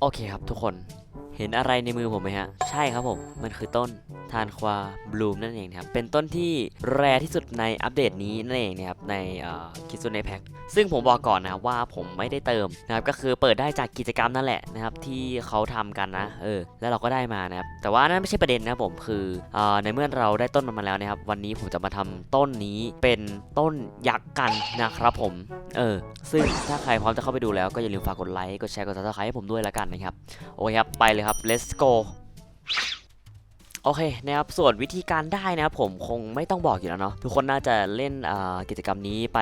โอเคครับทุกคน เห็นอะไรในมือผมไหมฮะ ใช่ครับผม มันคือต้นทานควาบลูมนั่นเองครับ เป็นต้นที่แรที่สุดในอัปเดตนี้นั่นเองนะครับ ในคิซูเนแพ็กซึ่งผมบอกก่อนนะว่าผมไม่ได้เติมนะครับ ก็คือเปิดได้จากกิจกรรมนั่นแหละนะครับ ที่เขาทำกันนะ เออ แล้วเราก็ได้มานะครับ แต่ว่านั่นไม่ใช่ประเด็นนะผม คืออในเมื่อเราได้ต้นมันมาแล้วนะครับ วันนี้ผมจะมาทำต้นนี้เป็นต้นยักษ์กันนะครับผม เออ ซึ่งถ้าใครพร้อมจะเข้าไปดูแล้วก็อย่าลืมฝากกดไลค์ กดแชร์ กด subscribe ให้ผมด้วยล้วกันนะครับ โอเคครับ ไปเลยครับ let's go โอเคนะครับส่วนวิธีการได้นะครับผมคงไม่ต้องบอกอยู่แล้วเนาะทุกคนน่าจะเล่นกิจกรรมนี้ไป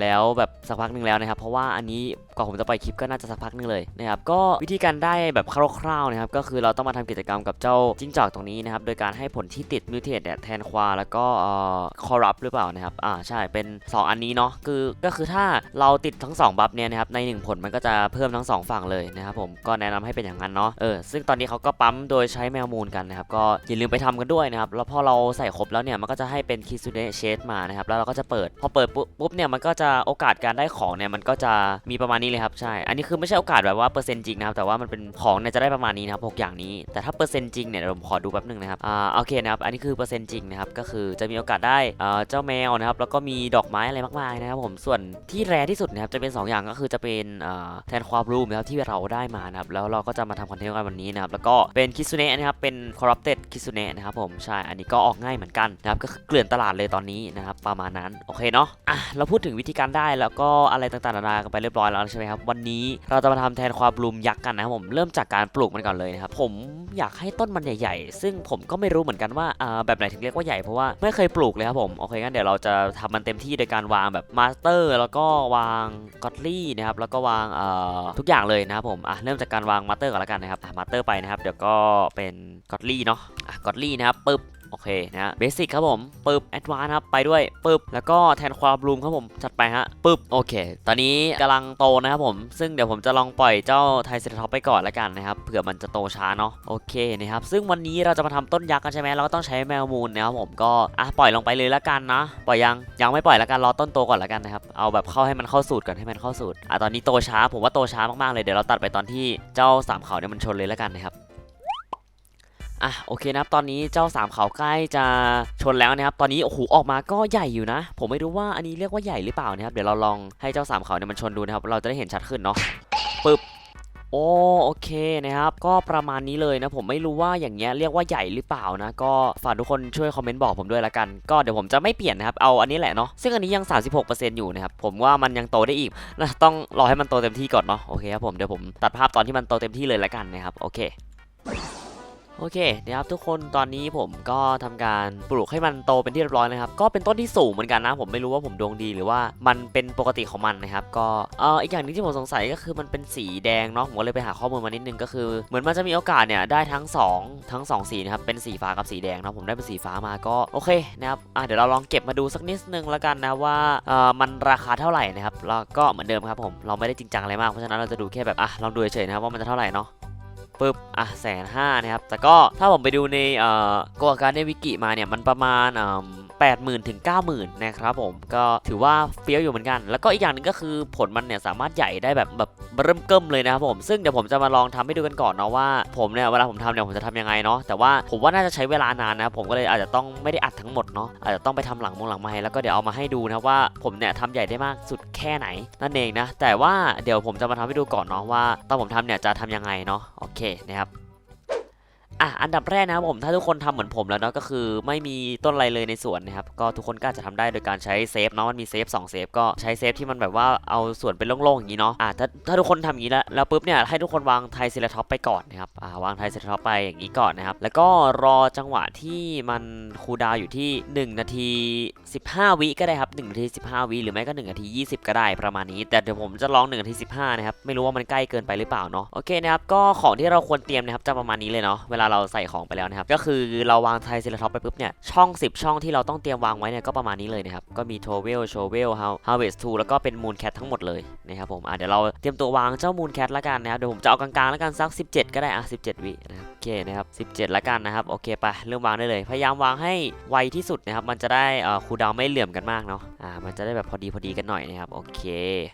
แล้วแบบสักพักหนึ่งแล้วนะครับ เพราะว่าอันนี้ก่อนผมจะไปคลิปก็น่าจะสักพักหนึงเลยนะครับก็วิธีการได้แบบคร่าวๆนะครับก็คือเราต้องมาทำกิจกรรมกับเจ้าจิ้งจอกตรงนี้นะครับโดยการให้ผลที่ติดมิวเทสเนี่ยแทนควาแล้วก็เอ่อคอรัปหรือเปล่านะครับอ่าใช่เป็น 2 อันนี้เนาะคือก็คือถ้าเราติดทั้ง 2 บัฟเนี่ยนะครับใน 1 ผลมันก็จะเพิ่มทั้ง 2 ฝั่งเลยนะครับผมก็แนะนำให้เป็นอย่างนั้นเนาะเออซึ่งตอนนี้เขาก็ปั๊มโดยใช้แมวมูลกันนะครับก็อย่าลืมไปทำกันด้วยนะครับ แล้วพอเราใส่ครบแล้วเนี่ยมันก็จะให้เป็นคิซูเนะเชดมานะครับ แล้วเราก็จะเปิด พอเปิดปุ๊บเนี่ยมันก็จะโอกาสการได้ของเนี่ยมันก็จะมีประมาณนี้เลยครับ ใช่ อันนี้คือไม่ใช่โอกาสแบบว่าเปอร์เซ็นต์จริงนะครับ แต่ว่ามันเป็นของเนี่ยจะได้ประมาณนี้นะครับหกอย่างนี้ แต่ถ้าเปอร์เซ็นต์จริงเนี่ยผมขอดูแป๊บหนึงนะครับ อ่า โอเคนะครับ อันนี้คือเปอร์เซ็นต์จริงนะครับ ก็คือจะมีโอกาสได้อ่าเจ้าแมวนะครับ แล้วก็มีดอกไม้อะไรมากมายนะครับผม ส่วนที่แรที่สุดนะครับจะเป็น 2 อย่างก็คือจะเป็นอ่าแทนความรูมนะครับที่เราได้มานะครับ แล้วเราก็จะมาทำคอนเทนต์กันวันนี้นะครับ แล้วก็เป็นคิซุเนะนะครับ เป็น corrupted คิซุเนะนะครับผมใช่อันนี้ก็ออกง่ายเหมือนกันนะครับก็เกลื่อนตลาดเลยตอนนี้นะครับประมาณนั้นโอเคเนาะอะเราพูดถึงวิธีการได้แล้วก็อะไรต่างๆนานากันไปเรียบร้อยแล้วใช่ไหมครับวันนี้เราจะมาทำแทนความบลูมยักษ์กันนะครับผมเริ่มจากการปลูกมันก่อนเลยนะครับผมอยากให้ต้นมันใหญ่ๆ ซึ่งผมก็ไม่รู้เหมือนกันว่าแบบไหนถึงเรียกว่าใหญ่เพราะว่าไม่เคยปลูกเลยครับผมโอเคงั้นเดี๋ยวเราจะทำมันเต็มที่โดยการวางแบบมาสเตอร์แล้วก็วางกอตลี่นะครับแล้วก็วางทุกอย่างเลยนะครับผมอะเริ่มจากการวางมาสเตอร์ก่อนแล้วกันนะครับมาสเตอร์ไปนะครับเดี๋ยวก็เป็นกอตลี่เนาะกอตลี่นะครับปึ๊บโอเคนะฮะเบสิกครับผมปึ๊บแอดวานครับไปด้วยปึ๊บแล้วก็แทนความบลูมครับผมจัดไปฮะปึ๊บโอเค ตอนนี้กำลังโตนะครับผม ซึ่งเดี๋ยวผมจะลองปล่อยเจ้าไทเซราท็อปไปก่อนแล้วกันนะครับเผื่อมันจะโตช้าเนาะโอเคนะครับซึ่งวันนี้เราจะมาทำต้นยักษ์กันใช่ไหมเราก็ต้องใช้แมวมูลนะครับผมก็อะปล่อยลงไปเลยแล้วกันนะปล่อยยังยังไม่ปล่อยแล้วกันรอต้นโตก่อนแล้วกันนะครับเอาแบบเข้าให้มันเข้าสูตรก่อนให้มันเข้าสูตรอะตอนนี้โตช้าผมว่าโตช้ามากๆเลยเดี๋ยวเราตัดไปตอนที่เจ้าสามเขาเนี่ยมันชนเลยแล้วกันนะครับ อะโอเคนะครับตอนนี้เจ้าสามเขาใกล้จะชนแล้วนะครับตอนนี้โอ้โหออกมาก็ใหญ่อยู่นะ ผมไม่รู้ว่าอันนี้เรียกว่าใหญ่หรือเปล่านะครับเดี๋ยวเราลองให้เจ้าสามเขาเนี่ยมันชนดูนะครับเราจะได้เห็นชัดขึ้นเนาะปึ๊บโอ้โอเคนะครับก็ประมาณนี้เลยนะผมไม่รู้ว่าอย่างเงี้ยเรียกว่าใหญ่หรือเปล่านะก็ฝากทุกคนช่วยคอมเมนต์บอกผมด้วยละกัน ก็เดี๋ยวผมจะไม่เปลี่ยนนะครับเอาอันนี้แหละเนาะซึ่งอันนี้ยัง 36%อยู่นะครับผมว่ามันยังโตได้อีกนะต้องรอให้มันโตเต็มที่ก่อนเนาะโอเคครับผมเดี๋ยวผมตัดภาพตอนที่มันโตเต็มที่เลยละกันนะครับโอเค โอเคนะครับทุกคนตอนนี้ผมก็ทำการปลูกให้มันโตเป็นที่เรียบร้อยนะครับ ก็เป็นต้นที่สูงเหมือนกันนะ ผมไม่รู้ว่าผมดวงดีหรือว่ามันเป็นปกติของมันนะครับ ก็เอออีกอย่างหนึงที่ผมสงสัยก็คือมันเป็นสีแดงเนาะผมก็เลยไปหาข้อมูลมานิดนึงก็คือ เหมือนมันจะมีโอกาสเนี่ยได้ทั้ง 2 ทั้ง 2 สีนะครับเป็นสีฟ้ากับสีแดงนะผมได้เป็นสีฟ้ามาก็โอเคนะครับอะเดี๋ยวเราลองเก็บมาดูสักนิดนึงแล้วกันนะว่าเออมันราคาเท่าไหร่นะครับแล้วก็เหมือนเดิมครับผมเราไม่ได้จริงจังอะไรมากเพราะฉะนั้นเราจะดูแค่แบบอะลองดูเฉยๆนะครับว่ามันจะเท่าไหร่เนาะ ปึ๊บอะแสนห้านะครับ แต่ก็ถ้าผมไปดูในเอ่อโกอาการในวิกิมาเนี่ย มันประมาณอ่าแปดหมื่นถึงเก้าหมื่นนะครับผมก็ถือว่าเฟี้ยวอยู่เหมือนกัน แล้วก็อีกอย่างหนึ่งก็คือผลมันเนี่ยสามารถใหญ่ได้แบบแบบเริ่มเกิมเลยนะครับผมซึ่งเดี๋ยวผมจะมาลองทำให้ดูกันก่อนเนาะว่าผมเนี่ยเวลาผมทำเนี่ยผมจะทำยังไงเนาะแต่ว่าผมว่าน่าจะใช้เวลานานนะผมก็เลยอาจจะต้องไม่ได้อัดทั้งหมดเนาะอาจจะต้องไปทำหลังมงหลังไม้แล้วก็เดี๋ยวเอามาให้ดูนะว่าผมเนี่ยทำใหญ่ได้มากสุดแค่ไหนนั่นเองนะแต่ว่าเดี๋ยวผมจะมาทำให้ดูก่อนเนาะว่าตอนผมทำเนี่ยจะทำยังไงเนาะ เคนะครับ อะอันดับแรกนะครับผมถ้าทุกคนทำเหมือนผมแล้วเนาะก็คือไม่มีต้นอะไรเลยในสวนนะครับก็ทุกคนก็อาจจะทำได้โดยการใช้เซฟเนาะมันมีเซฟ2เซฟก็ใช้เซฟที่มันแบบว่าเอาส่วนเป็นโล่งๆอย่างนี้เนาะอะถ้าถ้าทุกคนทำอย่างนี้แล้วแล้วปุ๊บเนี่ยให้ทุกคนวางไทเซราท็อปไปก่อนนะครับอ่าวางไทเซราท็อปไปอย่างนี้ก่อนนะครับแล้วก็รอจังหวะที่มันคูดาวอยู่ที่ 1 นาที 15 วิก็ได้ครับ1นาที 15 วิหรือไม่ก็1นาที 20 ก็ได้ประมาณนี้ แต่เดี๋ยวผมจะลอง1นาที 15 นะครับไม่รู้ว่ามันใกล้เกินไปหรือเปล่าเนาะโอเคนะครับก็ของที่เราควรเตรียมนะครับจะประมาณนี้เลยเนาะเวลาเราใส่ของไปแล้วนะครับ ก็คือเราวางไทเซราท็อปไปปุ๊บเนี่ย ช่อง 10 ช่องที่เราต้องเตรียมวางไว้เนี่ยก็ประมาณนี้เลยนะครับ ก็มีโทเวลโชเวลฮาวเวสทูแล้วก็เป็นมูนแคททั้งหมดเลยนะครับผมอะเดี๋ยวเราเตรียมตัววางเจ้ามูนแคทละกันนะครับ เดี๋ยวผมจะเอากลางๆแล้วกันสัก 17 ก็ได้อะ17 วินะครับโอเคนะครับ17ละกันนะครับ โอเคไปเริ่มวางได้เลย พยายามวางให้ไวที่สุดนะครับ มันจะได้อ่อคูดาวไม่เหลื่อมกันมากเนาะอ่ามันจะได้แบบพอดีพอดีกันหน่อยนะครับโอเค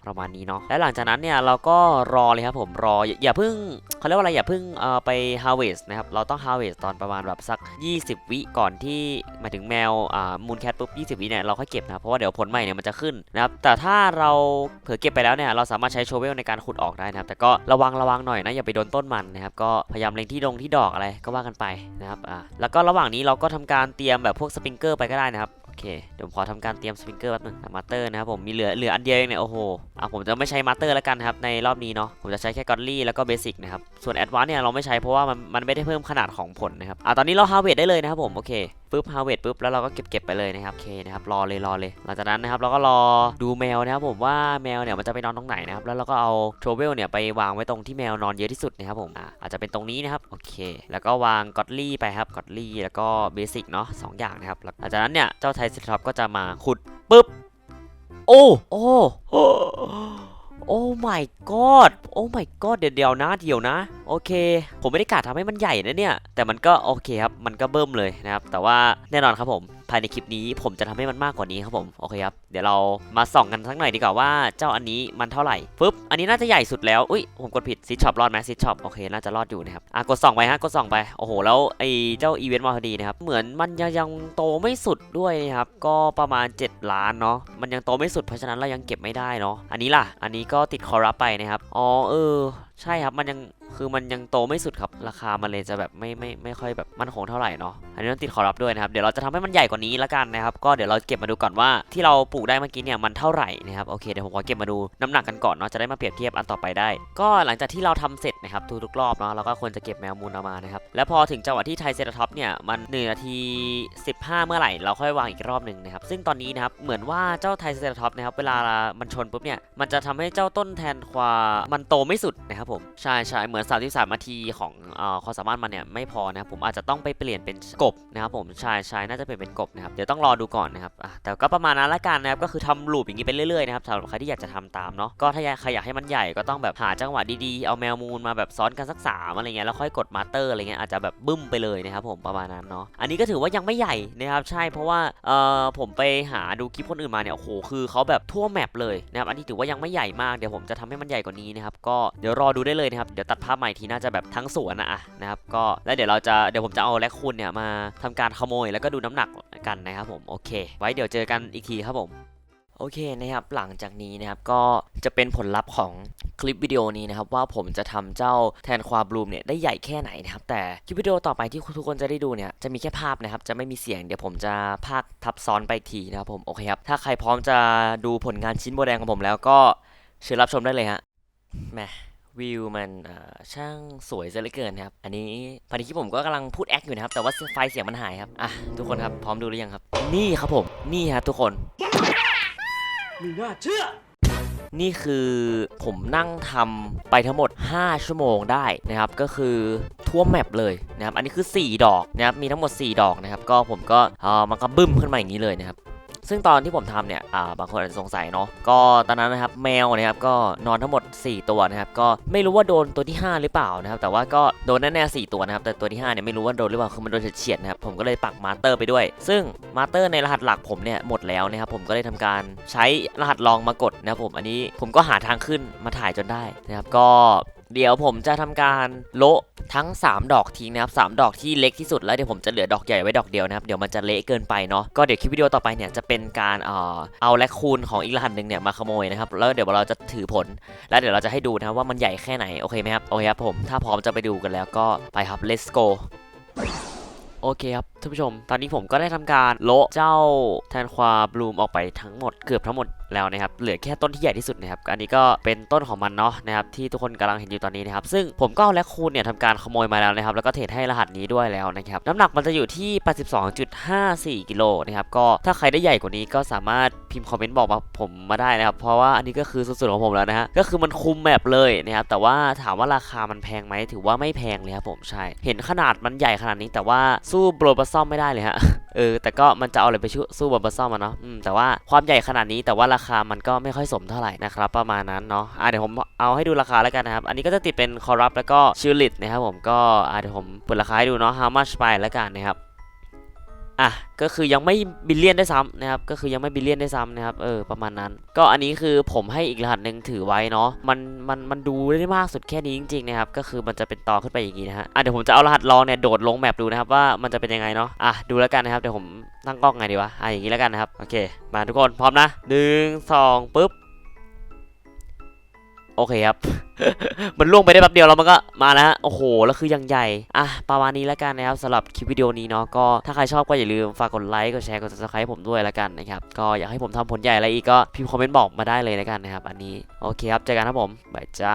ประมาณนี้เนาะและหลังจากนั้นเนี่ยเราก็รอเลยครับผมรออย่าอย่าเพิ่งเขาเรียกว่าอะไรอย่าเพิ่งเอ่อไป harvest นะครับเราต้อง harvest ตอนประมาณแบบสัก 20 วิก่อนที่หมายถึงแมวอ่ามูนแคทปุ๊บ 20 วิเนี่ยเราค่อยเก็บนะเพราะว่าเดี๋ยวผลใหม่เนี่ยมันจะขึ้นนะครับแต่ถ้าเราเผื่อเก็บไปแล้วเนี่ยเราสามารถใช้โชเวลในการขุดออกได้นะครับแต่ก็ระวังระวังหน่อยนะอย่าไปโดนต้นมันนะครับก็พยายามเล็งที่ดงที่ดอกอะไรก็ว่ากันไปนะครับอ่าแล้วก็ระหว่างนี้เราก็ทำการเตรียมแบบพวกสปริงเกอร์ไปก็ได้นะครับ เคเดี๋ยวผมขอทำการเตรียมสปริงเกอร์แป๊บนึงมาเตอร์นะครับผมมีเหลือเหลืออันเดียวเองเนี่ยโอ้โหอะผมจะไม่ใช้มาเตอร์แล้วกันครับในรอบนี้เนาะผมจะใช้แค่กอ d ลี่แล้วก็เบสิกนะครับส่วนแอดวานเนี่ยเราไม่ใช้เพราะว่ามันมันไม่ได้เพิ่มขนาดของผลนะครับอะตอนนี้เราฮาเวดได้เลยนะครับผมโอเค ปุ๊บฮาเว t ปุ๊บแล้วเราก็เก็บเก็บไปเลยนะครับโอเคนะครับรอเลยรอเลยหลังจากนั้นนะครับเราก็รอดูแมวนะครับผมว่าแมวเนี่ยมันจะไปนอนตรงไหนนะครับแล้วเราก็เอาโทรเวลเนี่ยไปวางไว้ตรงที่แมวนอนเยอะที่สุดนะครับผมออาจจะเป็นตรงนี้นะครับโอเค แล้วก็วางกอ d ลี่ไปครับกอ d ลี่แล้วก็เบสิกเนาะสองอย่างนะครับหลังจากนั้นเนี่ยเจ้าไทซิทรอปก็จะมาขุดปุ๊บโอ้โอ้ โอ้ my god โอ้ my god เดี๋ยวเดี๋ยวนะเดี๋ยวนะ โอเค ผมไม่ได้กะทำให้มันใหญ่นะเนี่ย แต่มันก็โอเคครับ มันก็เบิ่มเลยนะครับ แต่ว่าแน่นอนครับผม ภายในคลิปนี้ผมจะทำให้มันมากกว่านี้ครับผมโอเคครับเดี๋ยวเรามาส่องกันสักหน่อยดีกว่าว่าเจ้าอันนี้มันเท่าไหร่ปึ๊บอันนี้น่าจะใหญ่สุดแล้วอุ้ยผมกดผิดซิชช็อปรอดไหมซิชช็อปโอเคน่าจะรอดอยู่นะครับอะกดส่องไปฮะกดส่องไปโอ้โหแล้วไอ้เจ้าอีเวนต์มาพอดีนะครับเหมือนมันยังยังโตไม่สุดด้วยนะครับก็ประมาณ 7 ล้านเนาะมันยังโตไม่สุดเพราะฉะนั้นเรายังเก็บไม่ได้เนาะอันนี้ล่ะอันนี้ก็ติดคอรับไปนะครับอ๋อเออ ใช่ครับ มันยังคือมันยังโตไม่สุดครับ ราคามันเลยจะแบบไม่ไม่ไม่ค่อยแบบมั่นคงเท่าไหร่เนาะอันนี้ต้องติดขอรับด้วยนะครับ เดี๋ยวเราจะทำให้มันใหญ่กว่านี้ละกันนะครับ ก็เดี๋ยวเราเก็บมาดูก่อนว่าที่เราปลูกได้เมื่อกี้เนี่ยมันเท่าไหร่นะครับ โอเค เดี๋ยวผมขอเก็บมาดูน้ำหนักกันก่อนเนาะ จะได้มาเปรียบเทียบอันต่อไปได้ ก็หลังจากที่เราทำเสร็จนะครับทุกๆรอบเนาะ เราก็ควรจะเก็บแมวมูลออกมานะครับ แล้วพอถึงจังหวะที่ไทเซราท็อปเนี่ยมัน1นาที15 เมื่อไหร่เราค่อยวางอีกรอบหนึ่งนะครับ ซึ่งตอนนี้นะครับเหมือนว่าเจ้าไทเซราท็อปนะครับเวลามันชนปุ๊บเนี่ยมันจะทำให้เจ้าต้นแทนความันโตไม่สุดนะครับผมใช่ใช่เหมือน 33นาทีของอความสามารถมันเนี่ยไม่พอนะครับผมอาจจะต้องไปเปลี่ยนเป็นกบนะครับผมใช่ใช่น่าจะเปลี่ยนเป็นกบนะครับเดี๋ยวต้องรอดูก่อนนะครับแต่ก็ประมาณนั้นละกันนะครับก็คือทำลูปอย่างนี้ไปเรื่อยๆนะครับสำหรับใครที่อยากจะทำตามเนาะก็ถ้าใครอยากให้มันใหญ่ก็ต้องแบบหาจังหวะดีๆเอาแมวมูลมาแบบซ้อนกันสักสามอะไรเงี้ยแล้วค่อยกดมาสเตอร์อะไรเงี้ยอาจจะแบบบึ้มไปเลยนะครับผมประมาณนั้นเนาะอันนี้ก็ถือว่ายังไม่ใหญ่นะครับใช่เพราะว่าเอ่อผมไปหาดูคลิปคนอื่นมาเนี่ยโอ้โหคือเขาแบบทั่วแมปเลยนะครับอันนี้ถือว่ายังไม่ใหญ่มากเดี๋ยวผมจะทำให้มันใหญ่กว่านี้นะครับก็เดี๋ยวรอดดูได้เลยนะครับเดี๋ยวตัดภาพใหม่ทีน่าจะแบบทั้งสวนอะอะนะครับก็แล้วเดี๋ยวเราจะเดี๋ยวผมจะเอาแลคคูนเนี่ยมาทำการขโมยแล้วก็ดูน้ำหนักกันนะครับผมโอเค ไว้เดี๋ยวเจอกันอีกทีครับผมโอเคนะครับหลังจากนี้นะครับก็จะเป็นผลลัพธ์ของคลิปวิดีโอนี้นะครับว่าผมจะทำเจ้าแทนควาบลูมเนี่ยได้ใหญ่แค่ไหนนะครับแต่คลิปวิดีโอต่อไปที่ทุกคนจะได้ดูเนี่ยจะมีแค่ภาพนะครับจะไม่มีเสียงเดี๋ยวผมจะพากทับซ้อนไปทีนะครับผมโอเคครับถ้าใครพร้อมจะดูผลงานชิ้นโบแดงของผมแล้วก็เชิญรับชมได้เลยฮะแหม วิวมันเอ่อช่างสวยซะเหลือเกินนะครับ อันนี้ภายในคลิปผมก็กำลังพูดแอคอยู่นะครับ แต่ว่าไฟล์เสียงมันหายครับ อะ ทุกคนครับ พร้อมดูหรือยังครับ นี่ครับผม นี่ครับทุกคนไม่น่าเชื่อนี่คือผมนั่งทำไปทั้งหมด 5 ชั่วโมงได้นะครับ ก็คือทั่วแมปเลยนะครับ อันนี้คือ 4 ดอกนะครับ มีทั้งหมด 4 ดอกนะครับ ก็ผมก็เอ่อมันก็บึ้มขึ้นมาอย่างนี้เลยนะครับ ซึ่งตอนที่ผมทำเนี่ยอ่าบางคนอาจจะสงสัยเนาะก็ตอนนั้นนะครับแมวนะครับก็นอนทั้งหมด 4 ตัวนะครับก็ไม่รู้ว่าโดนตัวที่ 5 หรือเปล่านะครับแต่ว่าก็โดนแน่ๆ4ตัวนะครับแต่ตัวที่5เนี่ยไม่รู้ว่าโดนหรือเปล่าคือมันโดนเฉียดๆนะครับผมก็เลยปักมาสเตอร์ไปด้วย ซึ่งมาสเตอร์ในรหัสหลักผมเนี่ยหมดแล้วนะครับผมก็เลยทำการใช้รหัสลองมากดนะครับผมอันนี้ผมก็หาทางขึ้นมาถ่ายจนได้นะครับก็ เดี๋ยวผมจะทำการโละทั้ง 3 ดอกทิ้งนะครับสามดอกที่เล็กที่สุดแล้วเดี๋ยวผมจะเหลือดอกใหญ่ไว้ดอกเดียวนะครับเดี๋ยวมันจะเละเกินไปเนาะก็เดี๋ยวคลิปวิดีโอต่อไปเนี่ยจะเป็นการเอ่อเอาแลคคูนของอีกรหัสหนึ่งเนี่ยมาขโมยนะครับแล้วเดี๋ยวเราจะถือผล แล้วเดี๋ยวเราจะให้ดูนะว่ามันใหญ่แค่ไหนโอเคไหมครับโอเคครับผมถ้าพร้อมจะไปดูกันแล้วก็ไปครับ let's go โอเคครับท่านผู้ชม ตอนนี้ผมก็ได้ทำการโละเจ้าแทนควาบลูมออกไปทั้งหมดเกือบทั้งหมดแล้วนะครับ เหลือแค่ต้นที่ใหญ่ที่สุดนะครับ อันนี้ก็เป็นต้นของมันเนาะนะครับที่ทุกคนกำลังเห็นอยู่ตอนนี้นะครับ ซึ่งผมก็เอาแลคคูนเนี่ยทำการขโมยมาแล้วนะครับ แล้วก็เทรดให้รหัสนี้ด้วยแล้วนะครับ น้ำหนักมันจะอยู่ที่ 82.54 กิโลนะครับ ก็ถ้าใครได้ใหญ่กว่านี้ก็สามารถพิมพ์คอมเมนต์บอกมาผมมาได้นะครับ เพราะว่าอันนี้ก็คือสุดๆของผมแล้วนะฮะ ก็คือมันคุมแมปเลยนะครับ แต่ว่าถามว่าราคามันแพงไหมถือว่าไม่แพงเลยครับผม ใช่ เห็นขนาดมันใหญ่ขนาดนี้แต่ว่าสู้โบรบัสซอมไม่ได้เลยฮะ เออ แต่ก็มันจะเอาอะไรไปชูสู้โบรบัสซอมอะเนาะอืมแต่ว่าความใหญ่ขนาดนี้แต่ว่าราคามันก็ไม่ค่อยสมเท่าไหร่นะครับ ประมาณนั้นเนาะอะเดี๋ยวผมเอาให้ดูราคาแล้วกันนะครับ อันนี้ก็จะติดเป็นคอรับแล้วก็ชิลลิตนะครับผมก็อะเดี๋ยวผมเปิดราคาให้ดูเนาะ how much ไปแล้วกันนะครับ อะก็คือยังไม่บิลเลียนได้ซ้ำนะครับก็คือยังไม่บิลเลียนได้ซ้ำนะครับเออประมาณนั้น ก็อันนี้คือผมให้อีกรหัสหนึ่งถือไว้เนาะมันมันมันดูได้มากสุดแค่นี้จริงๆนะครับก็คือมันจะเป็นต่อขึ้นไปอย่างนี้นะฮะอะเดี๋ยวผมจะเอารหัสลองเนี่ยโดดลงแมปดูนะครับว่ามันจะเป็นยังไงเนาะอะดูแล้วกันนะครับเดี๋ยวผมตั้งกล้องไงดีวะอะอย่างนี้แล้วกันนะครับโอเค มาทุกคนพร้อมนะหนึ่งสองปุ๊บ โอเคครับ มันล่วงไปได้แป๊บเดียวแล้วมันก็มาแล้วฮะโอ้โห แล้วคือยังใหญ่ อะ ประมาณนี้แล้วกันนะครับสำหรับคลิปวิดีโอนี้เนาะ ก็ถ้าใครชอบก็อย่าลืมฝากกดไลค์ กดแชร์ กด subscribe ผมด้วยแล้วกันนะครับ ก็อยากให้ผมทำผลใหญ่อะไรอีกก็พิมพ์คอมเมนต์บอกมาได้เลยแล้วกันนะครับ อันนี้ โอเคครับ เจอกันครับผม บายจ้า